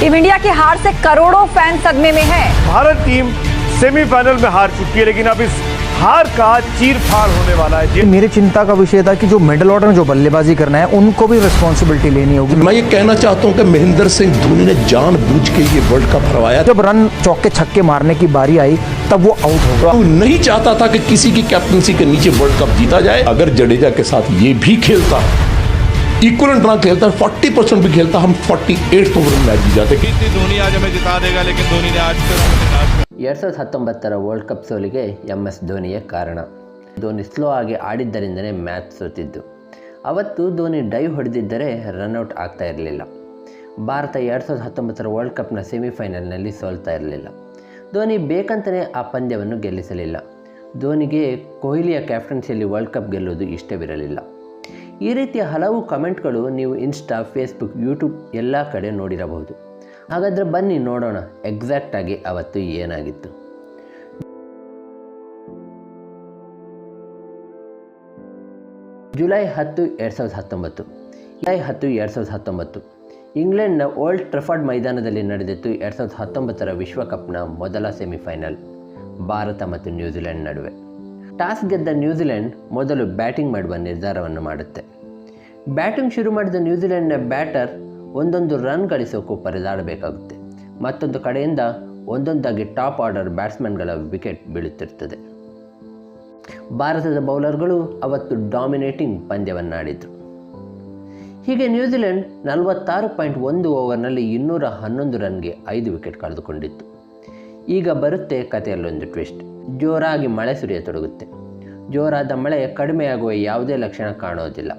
Team India की हार से करोड़ों फ़ैन सदमे में है। भारत टीम सेमीफाइनल में हार चुकी है लेकिन अब इस हार का चीर फाड़ होने वाला है। मेरी चिंता का विषय था कि जो मिडल ऑर्डर में जो बल्लेबाजी करना है उनको भी रिस्पॉन्सिबिलिटी लेनी होगी। मैं ये कहना चाहता हूँ कि महेंद्र सिंह धोनी ने जानबूझ के ये वर्ल्ड कप हरवाया। जब रन चौके छक्के मारने की बारी आई तब वो आउट हो गया। नहीं चाहता था कि किसी की कैप्टनसी के नीचे वर्ल्ड कप जीता जाए। अगर जडेजा के साथ ये भी खेलता इक्वल रन खेलता फोर्टी परसेंट भी खेलता हम फोर्टी एट ओवर में मैच जीत जाते कि धोनी आज हमें जिता देगा लेकिन धोनी ने आज फिर हमें निराश कर ಎರಡು ಸಾವಿರದ ಹತ್ತೊಂಬತ್ತರ ವರ್ಲ್ಡ್ ಕಪ್ ಸೋಲಿಗೆ ಎಂ ಎಸ್ ಧೋನಿಯೇ ಕಾರಣ ಧೋನಿ ಸ್ಲೋ ಆಗಿ ಆಡಿದ್ದರಿಂದಲೇ ಮ್ಯಾಚ್ ಸೋತಿದ್ದು ಅವತ್ತು ಧೋನಿ ಡೈವ್ ಹೊಡೆದಿದ್ದರೆ ರನ್ಔಟ್ ಆಗ್ತಾ ಇರಲಿಲ್ಲ ಭಾರತ ಎರಡು ಸಾವಿರದ ಹತ್ತೊಂಬತ್ತರ ವರ್ಲ್ಡ್ ಕಪ್ನ ಸೆಮಿಫೈನಲ್ನಲ್ಲಿ ಸೋಲ್ತಾ ಇರಲಿಲ್ಲ ಧೋನಿ ಬೇಕಂತಲೇ ಆ ಪಂದ್ಯವನ್ನು ಗೆಲ್ಲಿಸಲಿಲ್ಲ ಧೋನಿಗೆ ಕೊಹ್ಲಿಯ ಕ್ಯಾಪ್ಟನ್ಸಿಯಲ್ಲಿ ವರ್ಲ್ಡ್ ಕಪ್ ಗೆಲ್ಲುವುದು ಇಷ್ಟವಿರಲಿಲ್ಲ ಈ ರೀತಿಯ ಹಲವು ಕಮೆಂಟ್ಗಳು ನೀವು ಇನ್ಸ್ಟಾ, ಫೇಸ್ಬುಕ್, ಯೂಟ್ಯೂಬ್ ಎಲ್ಲ ಕಡೆ ನೋಡಿರಬಹುದು. ಹಾಗಾದರೆ ಬನ್ನಿ ನೋಡೋಣ ಎಕ್ಸಾಕ್ಟಾಗಿ ಅವತ್ತು ಏನಾಗಿತ್ತು. ಜುಲೈ ಹತ್ತು, ಎರಡು ಸಾವಿರದ ಹತ್ತೊಂಬತ್ತು. ಜುಲೈ ಹತ್ತು, ಎರಡು ಸಾವಿರದ ಹತ್ತೊಂಬತ್ತು. ಇಂಗ್ಲೆಂಡ್ನ ಓಲ್ಡ್ ಟ್ರಫರ್ಡ್ ಮೈದಾನದಲ್ಲಿ ನಡೆದಿತ್ತು ಎರಡು ಸಾವಿರದ ಹತ್ತೊಂಬತ್ತರ ವಿಶ್ವಕಪ್ನ ಮೊದಲ ಸೆಮಿಫೈನಲ್. ಭಾರತ ಮತ್ತು ನ್ಯೂಜಿಲೆಂಡ್ ನಡುವೆ. ಟಾಸ್ ಗೆದ್ದ ನ್ಯೂಜಿಲೆಂಡ್ ಮೊದಲು ಬ್ಯಾಟಿಂಗ್ ಮಾಡುವ ನಿರ್ಧಾರವನ್ನು ಮಾಡುತ್ತೆ. ಬ್ಯಾಟಿಂಗ್ ಶುರು ಮಾಡಿದ ನ್ಯೂಜಿಲೆಂಡ್ನ ಬ್ಯಾಟರ್ ಒಂದೊಂದು ರನ್ ಗಳಿಸೋಕ್ಕೂ ಪರದಾಡಬೇಕಾಗುತ್ತೆ. ಮತ್ತೊಂದು ಕಡೆಯಿಂದ ಒಂದೊಂದಾಗಿ ಟಾಪ್ ಆರ್ಡರ್ ಬ್ಯಾಟ್ಸ್ಮನ್ಗಳ ವಿಕೆಟ್ ಬೀಳುತ್ತಿರ್ತದೆ. ಭಾರತದ ಬೌಲರ್ಗಳು ಅವತ್ತು ಡಾಮಿನೇಟಿಂಗ್ ಪಂದ್ಯವನ್ನಾಡಿದರು. ಹೀಗೆ ನ್ಯೂಜಿಲೆಂಡ್ ನಲವತ್ತಾರು ಪಾಯಿಂಟ್ ಒಂದು ಓವರ್ನಲ್ಲಿ ಇನ್ನೂರ ಹನ್ನೊಂದು ರನ್ಗೆ ಐದು ವಿಕೆಟ್ ಕಳೆದುಕೊಂಡಿತ್ತು. ಈಗ ಬರುತ್ತೆ ಕಥೆಯಲ್ಲೊಂದು ಟ್ವಿಸ್ಟ್. ಜೋರಾಗಿ ಮಳೆ ಸುರಿಯತೊಡಗುತ್ತೆ. ಜೋರಾದ ಮಳೆ ಕಡಿಮೆಯಾಗುವ ಯಾವುದೇ ಲಕ್ಷಣ ಕಾಣೋದಿಲ್ಲ.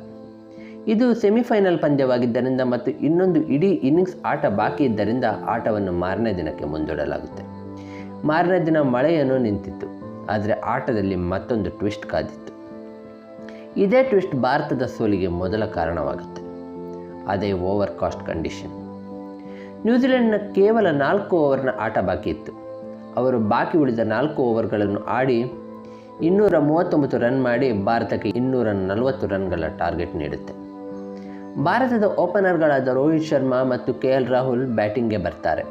ಇದು ಸೆಮಿಫೈನಲ್ ಪಂದ್ಯವಾಗಿದ್ದರಿಂದ ಮತ್ತು ಇನ್ನೊಂದು ಇಡೀ ಇನ್ನಿಂಗ್ಸ್ ಆಟ ಬಾಕಿ ಇದ್ದರಿಂದ ಆಟವನ್ನು ಮಾರನೇ ದಿನಕ್ಕೆ ಮುಂದೂಡಲಾಗುತ್ತೆ. ಮಾರನೇ ದಿನ ಮಳೆಯನ್ನು ನಿಂತಿತ್ತು. ಆದರೆ ಆಟದಲ್ಲಿ ಮತ್ತೊಂದು ಟ್ವಿಸ್ಟ್ ಕಾದಿತ್ತು. ಇದೇ ಟ್ವಿಸ್ಟ್ ಭಾರತದ ಸೋಲಿಗೆ ಮೊದಲ ಕಾರಣವಾಗುತ್ತೆ. ಅದೇ ಓವರ್ ಕಾಸ್ಟ್ ಕಂಡೀಷನ್. ನ್ಯೂಜಿಲೆಂಡ್ನ ಕೇವಲ ನಾಲ್ಕು ಓವರ್ನ ಆಟ ಬಾಕಿ ಇತ್ತು. ಅವರು ಬಾಕಿ ಉಳಿದ ನಾಲ್ಕು ಓವರ್ಗಳನ್ನು ಆಡಿ ಇನ್ನೂರ ಮೂವತ್ತೊಂಬತ್ತು ರನ್ ಮಾಡಿ ಭಾರತಕ್ಕೆ ಇನ್ನೂರ ನಲವತ್ತು ರನ್ಗಳ ಟಾರ್ಗೆಟ್ ನೀಡುತ್ತೆ. ಭಾರತದ ಓಪನರ್ಗಳಾದ ರೋಹಿತ್ ಶರ್ಮಾ ಮತ್ತು ಕೆ ಎಲ್ ರಾಹುಲ್ ಬ್ಯಾಟಿಂಗ್ಗೆ ಬರ್ತಾರೆ.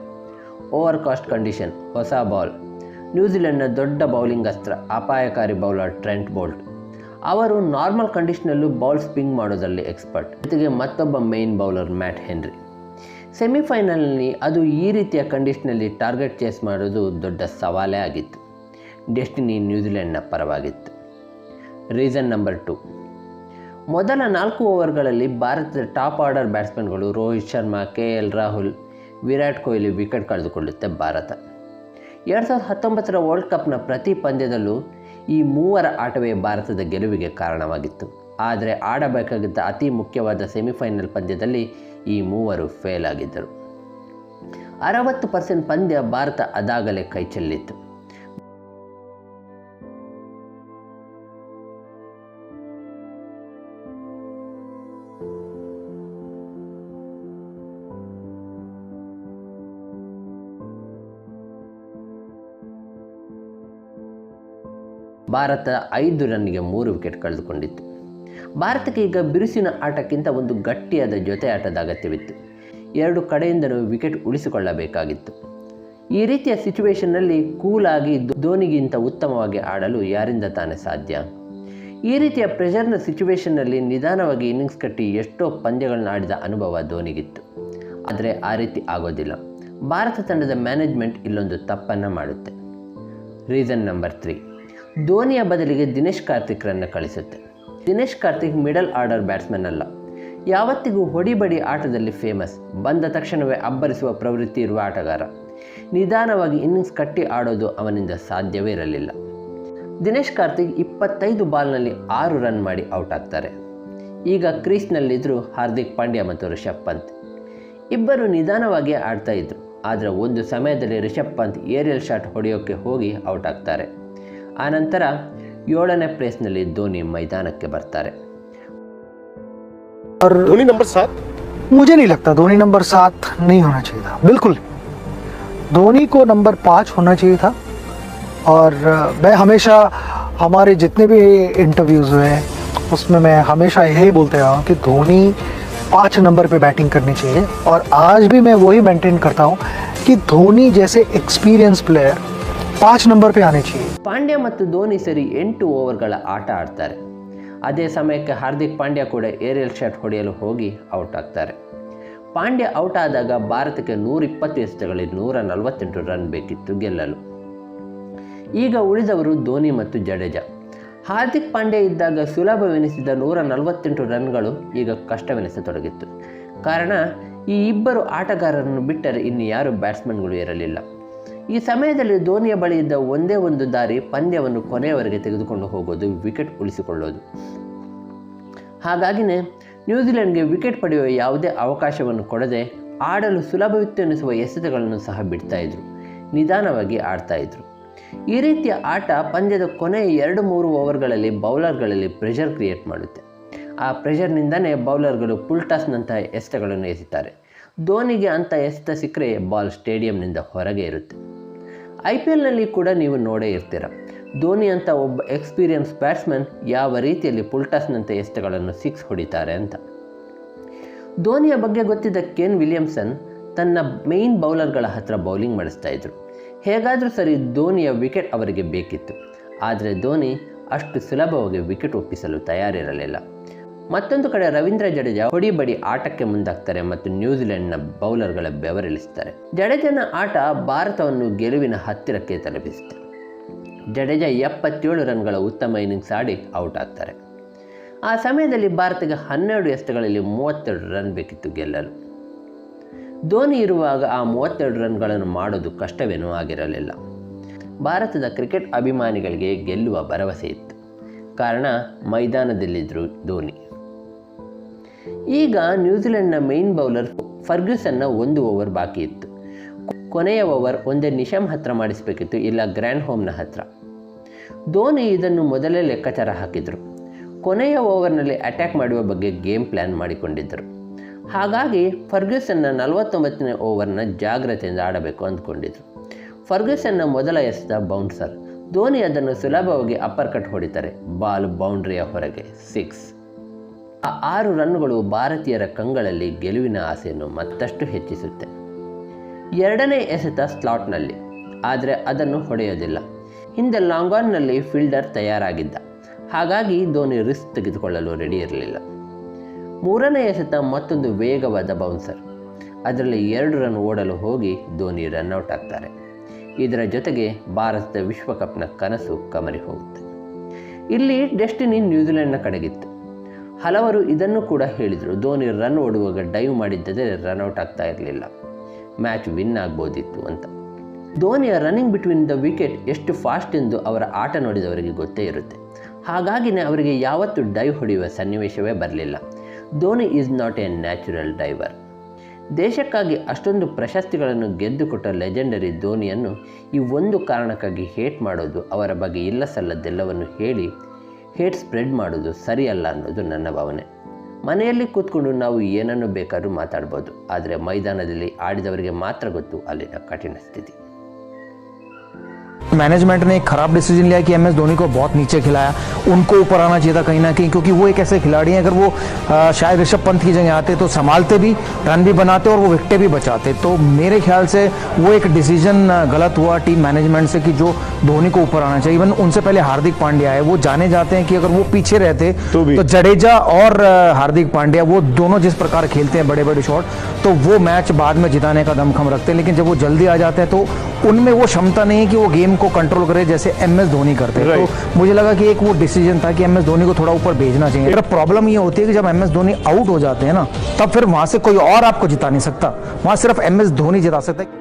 ಓವರ್ ಕಾಸ್ಟ್ ಕಂಡೀಷನ್, ಹೊಸ ಬಾಲ್, ನ್ಯೂಜಿಲೆಂಡ್ನ ದೊಡ್ಡ ಬೌಲಿಂಗ್ ಅಸ್ತ್ರ, ಅಪಾಯಕಾರಿ ಬೌಲರ್ ಟ್ರೆಂಟ್ ಬೋಲ್ಟ್. ಅವರು ನಾರ್ಮಲ್ ಕಂಡೀಷನಲ್ಲೂ ಬಾಲ್ ಸ್ಪಿಂಗ್ ಮಾಡೋದರಲ್ಲಿ ಎಕ್ಸ್ಪರ್ಟ್. ಜೊತೆಗೆ ಮತ್ತೊಬ್ಬ ಮೇನ್ ಬೌಲರ್ ಮ್ಯಾಟ್ ಹೆನ್ರಿ. ಸೆಮಿಫೈನಲ್ನಲ್ಲಿ ಅದು ಈ ರೀತಿಯ ಕಂಡೀಷನಲ್ಲಿ ಟಾರ್ಗೆಟ್ ಚೇಸ್ ಮಾಡೋದು ದೊಡ್ಡ ಸವಾಲೇ ಆಗಿತ್ತು. ಡೆಸ್ಟಿನಿ ನ್ಯೂಜಿಲೆಂಡ್ನ ಪರವಾಗಿತ್ತು. Reason number two. ಮೊದಲ ನಾಲ್ಕು ಓವರ್ಗಳಲ್ಲಿ ಭಾರತದ top order ಬ್ಯಾಟ್ಸ್ಮನ್ಗಳು Rohit Sharma K L Rahul, Virat Kohli wicket ಕಳೆದುಕೊಳ್ಳುತ್ತೆ Bharat. ಎರಡು ಸಾವಿರದ ಹತ್ತೊಂಬತ್ತರ ವರ್ಲ್ಡ್ ಕಪ್ನ ಪ್ರತಿ ಪಂದ್ಯದಲ್ಲೂ ಈ ಮೂವರ ಆಟವೇ ಭಾರತದ ಗೆಲುವಿಗೆ ಕಾರಣವಾಗಿತ್ತು. ಆದರೆ ಆಡಬೇಕಾಗಿದ್ದ ಅತಿ ಮುಖ್ಯವಾದ ಸೆಮಿಫೈನಲ್ ಪಂದ್ಯದಲ್ಲಿ ಈ ಮೂವರು ಫೇಲ್ ಆಗಿದ್ದರು. ಅರವತ್ತು ಪರ್ಸೆಂಟ್ ಪಂದ್ಯ ಭಾರತ ಅದಾಗಲೇ ಕೈಚೆಲ್ಲಿತ್ತು ಭಾರತ ಐದು ರನ್ಗೆ ಮೂರು ವಿಕೆಟ್ ಕಳೆದುಕೊಂಡಿತ್ತು. ಭಾರತಕ್ಕೆ ಈಗ ಬಿರುಸಿನ ಆಟಕ್ಕಿಂತ ಒಂದು ಗಟ್ಟಿಯಾದ ಜೊತೆ ಆಟದ ಅಗತ್ಯವಿತ್ತು. ಎರಡು ಕಡೆಯಿಂದಲೂ ವಿಕೆಟ್ ಉಳಿಸಿಕೊಳ್ಳಬೇಕಾಗಿತ್ತು. ಈ ರೀತಿಯ ಸಿಚುವೇಷನ್ನಲ್ಲಿ ಕೂಲಾಗಿ ಧೋನಿಗಿಂತ ಉತ್ತಮವಾಗಿ ಆಡಲು ಯಾರಿಂದ ತಾನೇ ಸಾಧ್ಯ? ಈ ರೀತಿಯ ಪ್ರೆಷರ್ನ ಸಿಚುವೇಷನ್ನಲ್ಲಿ ನಿಧಾನವಾಗಿ ಇನ್ನಿಂಗ್ಸ್ ಕಟ್ಟಿ ಎಷ್ಟೋ ಪಂದ್ಯಗಳನ್ನ ಆಡಿದ ಅನುಭವ ಧೋನಿಗಿತ್ತು. ಆದರೆ ಆ ರೀತಿ ಆಗೋದಿಲ್ಲ. ಭಾರತ ತಂಡದ ಮ್ಯಾನೇಜ್ಮೆಂಟ್ ಇಲ್ಲೊಂದು ತಪ್ಪನ್ನು ಮಾಡುತ್ತೆ. Reason number three. ಧೋನಿಯ ಬದಲಿಗೆ ದಿನೇಶ್ ಕಾರ್ತಿಕ್ರನ್ನು ಕಳಿಸುತ್ತೆ. Dinesh Karthik middle order batsman ಅಲ್ಲ. ಯಾವತ್ತಿಗೂ ಹೊಡಿಬಡಿ ಆಟದಲ್ಲಿ ಫೇಮಸ್, ಬಂದ ತಕ್ಷಣವೇ ಅಬ್ಬರಿಸುವ ಪ್ರವೃತ್ತಿ ಇರುವ ಆಟಗಾರ. ನಿಧಾನವಾಗಿ ಇನ್ನಿಂಗ್ಸ್ ಕಟ್ಟಿ ಆಡೋದು ಅವನಿಂದ ಸಾಧ್ಯವೇ ಇರಲಿಲ್ಲ. ದಿನೇಶ್ ಕಾರ್ತಿಕ್ ಇಪ್ಪತ್ತೈದು ಬಾಲ್ನಲ್ಲಿ ಆರು ರನ್ ಮಾಡಿ ಔಟ್ ಆಗ್ತಾರೆ. ಈಗ ಕ್ರೀಸ್ನಲ್ಲಿದ್ದರು ಹಾರ್ದಿಕ್ ಪಾಂಡ್ಯ ಮತ್ತು ರಿಷಬ್ ಪಂತ್. ಇಬ್ಬರು ನಿಧಾನವಾಗಿ ಆಡ್ತಾ ಇದ್ರು. ಆದರೆ ಒಂದು ಸಮಯದಲ್ಲಿ ರಿಷಬ್ ಪಂತ್ ಏರಿಯಲ್ ಶಾಟ್ ಹೊಡೆಯೋಕ್ಕೆ ಹೋಗಿ ಔಟ್ ಆಗ್ತಾರೆ. ಆನಂತರ ಏಳನೇ ಪ್ಲೇಸ್ನಲ್ಲಿ ಧೋನಿ ಮೈದಾನಕ್ಕೆ ಬರ್ತಾರೆ और धोनी नंबर सात मुझे नहीं लगता धोनी नंबर सात नहीं होना चाहिए था बिल्कुल नहीं। धोनी को नंबर पाँच होना चाहिए था और अ, मैं हमेशा हमारे जितने भी इंटरव्यूज़ हुए हैं उसमें मैं हमेशा यही बोलते रहा हूँ कि धोनी पाँच नंबर पे बैटिंग करनी चाहिए और आज भी मैं वही मेंटेन करता हूँ कि धोनी जैसे एक्सपीरियंस प्लेयर पाँच नंबर पे आने चाहिए ಪಾಂಡ್ಯ ಮತ್ತು ಧೋನಿ ಸೇರಿ ಎಂಟು ಓವರ್ಗಳ ಆಟ ಆಡ್ತಾರೆ ಅದೇ ಸಮಯಕ್ಕೆ ಹಾರ್ದಿಕ್ ಪಾಂಡ್ಯ ಕೂಡ ಏರಿಯಲ್ ಶಾಟ್ ಹೊಡೆಯಲು ಹೋಗಿ ಔಟ್ ಆಗ್ತಾರೆ ಪಾಂಡ್ಯ ಔಟ್ ಆದಾಗ ಭಾರತಕ್ಕೆ ನೂರಿಪ್ಪತ್ತು ಎಸೆತಗಳಲ್ಲಿ ನೂರ ನಲವತ್ತೆಂಟು ರನ್ ಬೇಕಿತ್ತು ಗೆಲ್ಲಲು ಈಗ ಉಳಿದವರು ಧೋನಿ ಮತ್ತು ಜಡೇಜಾ ಹಾರ್ದಿಕ್ ಪಾಂಡ್ಯ ಇದ್ದಾಗ ಸುಲಭವೆನಿಸಿದ ನೂರ ನಲವತ್ತೆಂಟು ರನ್ಗಳು ಈಗ ಕಷ್ಟವೆನಿಸತೊಡಗಿತ್ತು ಕಾರಣ ಈ ಇಬ್ಬರು ಆಟಗಾರರನ್ನು ಬಿಟ್ಟರೆ ಇನ್ನು ಯಾರು ಬ್ಯಾಟ್ಸ್ಮನ್ಗಳು ಇರಲಿಲ್ಲ ಈ ಸಮಯದಲ್ಲಿ ಧೋನಿಯ ಬಳಿ ಇದ್ದ ಒಂದೇ ಒಂದು ದಾರಿ ಪಂದ್ಯವನ್ನು ಕೊನೆಯವರೆಗೆ ತೆಗೆದುಕೊಂಡು ಹೋಗೋದು, ವಿಕೆಟ್ ಉಳಿಸಿಕೊಳ್ಳೋದು. ಹಾಗಾಗಿನೇ ನ್ಯೂಜಿಲೆಂಡ್ಗೆ ವಿಕೆಟ್ ಪಡೆಯುವ ಯಾವುದೇ ಅವಕಾಶವನ್ನು ಕೊಡದೆ ಆಡಲು ಸುಲಭವಿತ್ತು ಎನಿಸುವ ಎಸೆತಗಳನ್ನು ಸಹ ಬಿಡ್ತಾ ಇದ್ರು, ನಿಧಾನವಾಗಿ ಆಡ್ತಾ ಇದ್ರು. ಈ ರೀತಿಯ ಆಟ ಪಂದ್ಯದ ಕೊನೆಯ ಎರಡು ಮೂರು ಓವರ್ಗಳಲ್ಲಿ ಬೌಲರ್ಗಳಲ್ಲಿ ಪ್ರೆಷರ್ ಕ್ರಿಯೇಟ್ ಮಾಡುತ್ತೆ. ಆ ಪ್ರೆಷರ್ನಿಂದನೇ ಬೌಲರ್ಗಳು ಪುಲ್ಟಾಸ್ನಂತಹ ಎಸೆತಗಳನ್ನು ಎಸಿತಾರೆ. ಧೋನಿಗೆ ಅಂಥ ಎಸೆತ ಸಿಕ್ಕರೆ ಬಾಲ್ ಸ್ಟೇಡಿಯಂನಿಂದ ಹೊರಗೆ ಇರುತ್ತೆ. ಐ ಪಿ ಎಲ್ನಲ್ಲಿ ಕೂಡ ನೀವು ನೋಡೇ ಇರ್ತೀರ. ಧೋನಿ ಅಂತ ಒಬ್ಬ ಎಕ್ಸ್ಪೀರಿಯನ್ಸ್ ಬ್ಯಾಟ್ಸ್ಮನ್ ಯಾವ ರೀತಿಯಲ್ಲಿ ಪುಲ್ಟಾಸ್ನಂಥ ಎಷ್ಟುಗಳನ್ನು ಸಿಕ್ಸ್ ಹೊಡಿತಾರೆ ಅಂತ. ಧೋನಿಯ ಬಗ್ಗೆ ಗೊತ್ತಿದ್ದ ಕೆನ್ ವಿಲಿಯಮ್ಸನ್ ತನ್ನ ಮೇಯ್ನ್ ಬೌಲರ್ಗಳ ಹತ್ರ ಬೌಲಿಂಗ್ ಮಾಡಿಸ್ತಾ ಇದ್ರು. ಹೇಗಾದರೂ ಸರಿ ಧೋನಿಯ ವಿಕೆಟ್ ಅವರಿಗೆ ಬೇಕಿತ್ತು. ಆದರೆ ಧೋನಿ ಅಷ್ಟು ಸುಲಭವಾಗಿ ವಿಕೆಟ್ ಒಪ್ಪಿಸಲು ತಯಾರಿರಲಿಲ್ಲ. ಮತ್ತೊಂದು ಕಡೆ ರವೀಂದ್ರ ಜಡೇಜಾ ಹೊಡಿಬಡಿ ಆಟಕ್ಕೆ ಮುಂದಾಗ್ತಾರೆ ಮತ್ತು ನ್ಯೂಜಿಲೆಂಡ್ನ ಬೌಲರ್ಗಳ ಬೆವರಿಳಿಸ್ತಾರೆ. ಜಡೇಜನ ಆಟ ಭಾರತವನ್ನು ಗೆಲುವಿನ ಹತ್ತಿರಕ್ಕೆ ತಲುಪಿಸಿದೆ ಜಡೇಜಾ ಎಪ್ಪತ್ತೇಳು ರನ್ಗಳ ಉತ್ತಮ ಇನ್ನಿಂಗ್ಸ್ ಆಡಿ ಔಟ್ ಆಗ್ತಾರೆ. ಆ ಸಮಯದಲ್ಲಿ ಭಾರತಕ್ಕೆ ಹನ್ನೆರಡು ಎಸ್ಟ್ಗಳಲ್ಲಿ ಮೂವತ್ತೆರಡು ರನ್ ಬೇಕಿತ್ತು ಗೆಲ್ಲಲು. ಧೋನಿ ಇರುವಾಗ ಆ ಮೂವತ್ತೆರಡು ರನ್ಗಳನ್ನು ಮಾಡೋದು ಕಷ್ಟವೇನೂ ಆಗಿರಲಿಲ್ಲ. ಭಾರತದ ಕ್ರಿಕೆಟ್ ಅಭಿಮಾನಿಗಳಿಗೆ ಗೆಲ್ಲುವ ಭರವಸೆ ಇತ್ತು. ಕಾರಣ ಮೈದಾನದಲ್ಲಿದ್ದರು ಧೋನಿ. ಈಗ ನ್ಯೂಜಿಲೆಂಡ್ನ ಮೇನ್ ಬೌಲರ್ ಫರ್ಗ್ಯೂಸನ್ನ ಒಂದು ಓವರ್ ಬಾಕಿ ಇತ್ತು. ಕೊನೆಯ ಓವರ್ ಒಂದೇ ನಿಶಮ್ ಹತ್ರ ಮಾಡಿಸಬೇಕಿತ್ತು, ಇಲ್ಲ ಗ್ರ್ಯಾಂಡ್ ಹೋಮ್ನ ಹತ್ರ. ಧೋನಿ ಇದನ್ನು ಮೊದಲೇ ಲೆಕ್ಕಾಚಾರ ಹಾಕಿದರು. ಕೊನೆಯ ಓವರ್ನಲ್ಲಿ ಅಟ್ಯಾಕ್ ಮಾಡುವ ಬಗ್ಗೆ ಗೇಮ್ ಪ್ಲ್ಯಾನ್ ಮಾಡಿಕೊಂಡಿದ್ದರು. ಹಾಗಾಗಿ ಫರ್ಗ್ಯೂಸನ್ನ ನಲವತ್ತೊಂಬತ್ತನೇ ಓವರ್ನ ಜಾಗ್ರತೆಯಿಂದ ಆಡಬೇಕು ಅಂದ್ಕೊಂಡಿದ್ರು. ಫರ್ಗ್ಯೂಸನ್ನ ಮೊದಲ ಎಸೆದ ಬೌನ್ಸರ್ ಧೋನಿ ಅದನ್ನು ಸುಲಭವಾಗಿ ಅಪ್ಪರ್ ಕಟ್ ಹೊಡಿತಾರೆ ಬಾಲ್ ಬೌಂಡ್ರಿಯ ಹೊರಗೆ ಸಿಕ್ಸ್ ಆ ಆರು ರನ್ಗಳು ಭಾರತೀಯರ ಕಂಗಳಲ್ಲಿ ಗೆಲುವಿನ ಆಸೆಯನ್ನು ಮತ್ತಷ್ಟು ಹೆಚ್ಚಿಸುತ್ತೆ. ಎರಡನೇ ಎಸೆತ ಸ್ಲಾಟ್ನಲ್ಲಿ, ಆದರೆ ಅದನ್ನು ಹೊಡೆಯೋದಿಲ್ಲ. ಹಿಂದೆ ಲಾಂಗ್ ಆನ್ನಲ್ಲಿ ಫೀಲ್ಡರ್ ತಯಾರಾಗಿದ್ದ. ಹಾಗಾಗಿ ಧೋನಿ ರಿಸ್ಕ್ ತೆಗೆದುಕೊಳ್ಳಲು ರೆಡಿ ಇರಲಿಲ್ಲ. ಮೂರನೇ ಎಸೆತ ಮತ್ತೊಂದು ವೇಗವಾದ ಬೌನ್ಸರ್ ಅದರಲ್ಲಿ ಎರಡು ರನ್ ಓಡಲು ಹೋಗಿ ಧೋನಿ ರನ್ಔಟ್ ಆಗ್ತಾರೆ. ಇದರ ಜೊತೆಗೆ ಭಾರತದ ವಿಶ್ವಕಪ್ನ ಕನಸು ಕಮರಿ ಹೋಗುತ್ತೆ. ಇಲ್ಲಿ ಡೆಸ್ಟಿನಿ ನ್ಯೂಜಿಲೆಂಡ್ನ ಕಡೆಗಿತ್ತು. ಹಲವರು ಇದನ್ನು ಕೂಡ ಹೇಳಿದರು. ಧೋನಿ ರನ್ ಓಡುವಾಗ ಡೈವ್ ಮಾಡಿದ್ದರೆ ರನ್ಔಟ್ ಆಗ್ತಾ ಇರಲಿಲ್ಲ. ಮ್ಯಾಚ್ ವಿನ್ ಆಗ್ಬೋದಿತ್ತು ಅಂತ. ಧೋನಿಯ ರನ್ನಿಂಗ್ ಬಿಟ್ವೀನ್ ದ ವಿಕೆಟ್ ಎಷ್ಟು ಫಾಸ್ಟ್ ಎಂದು ಅವರ ಆಟ ನೋಡಿದವರಿಗೆ ಗೊತ್ತೇ ಇರುತ್ತೆ. ಹಾಗಾಗಿನೇ ಅವರಿಗೆ ಯಾವತ್ತೂ ಡೈವ್ ಹೊಡೆಯುವ ಸನ್ನಿವೇಶವೇ ಬರಲಿಲ್ಲ. Dhoni is not a natural diver ದೇಶಕ್ಕಾಗಿ ಅಷ್ಟೊಂದು ಪ್ರಶಸ್ತಿಗಳನ್ನು ಗೆದ್ದುಕೊಟ್ಟ ಲೆಜೆಂಡರಿ ಧೋನಿಯನ್ನು ಈ ಒಂದು ಕಾರಣಕ್ಕಾಗಿ ಹೇಟ್ ಮಾಡೋದು ಅವರ ಬಗ್ಗೆ ಇಲ್ಲ ಸಲ್ಲದ್ದೆಲ್ಲವನ್ನು ಹೇಳಿ ಹೇಟ್ ಸ್ಪ್ರೆಡ್ ಮಾಡೋದು ಸರಿಯಲ್ಲ ಅನ್ನೋದು ನನ್ನ ಭಾವನೆ. ಮನೆಯಲ್ಲಿ ಕೂತ್ಕೊಂಡು ನಾವು ಏನನ್ನು ಬೇಕಾದರೂ ಮಾತಾಡ್ಬೋದು. ಆದರೆ ಮೈದಾನದಲ್ಲಿ ಆಡಿದವರಿಗೆ ಮಾತ್ರ ಗೊತ್ತು ಅಲ್ಲಿನ ಕಠಿಣ ಸ್ಥಿತಿ. मैनेजमेंट ने एक खराब डिसीज़न लिया कि एम एस धोनी को बहुत नीचे खिलाया। उनको ऊपर आना चाहिए था कहीं ना कहीं क्योंकि वो एक ऐसे खिलाड़ी हैं अगर वो आ, शायद ऋषभ पंत की जगह आते तो संभालते भी रन भी बनाते और वो विकटें भी बचाते। तो मेरे ख्याल से वो एक डिसीज़न गलत हुआ टीम मैनेजमेंट से कि जो धोनी को ऊपर आना चाहिए। इवन उनसे पहले हार्दिक पांड्या है वो जाने जाते हैं कि अगर वो पीछे रहते तो तो जडेजा और हार्दिक पांड्या वो दोनों जिस प्रकार खेलते हैं बड़े बड़े शॉट तो वो मैच बाद में जिताने का दमखम रखते हैं। लेकिन जब वो जल्दी आ जाते हैं तो उनमें वो क्षमता नहीं है कि वो गेम को कंट्रोल करे जैसे एम एस धोनी करते तो मुझे लगा कि एक वो डिसीज़न था कि एम एस धोनी को थोड़ा ऊपर भेजना चाहिए। अगर प्रॉब्लम ये होती है कि जब एम एस धोनी आउट हो जाते हैं ना तब फिर वहाँ से कोई और आपको जिता नहीं सकता। वहाँ सिर्फ़ एम एस धोनी जिता सकता है।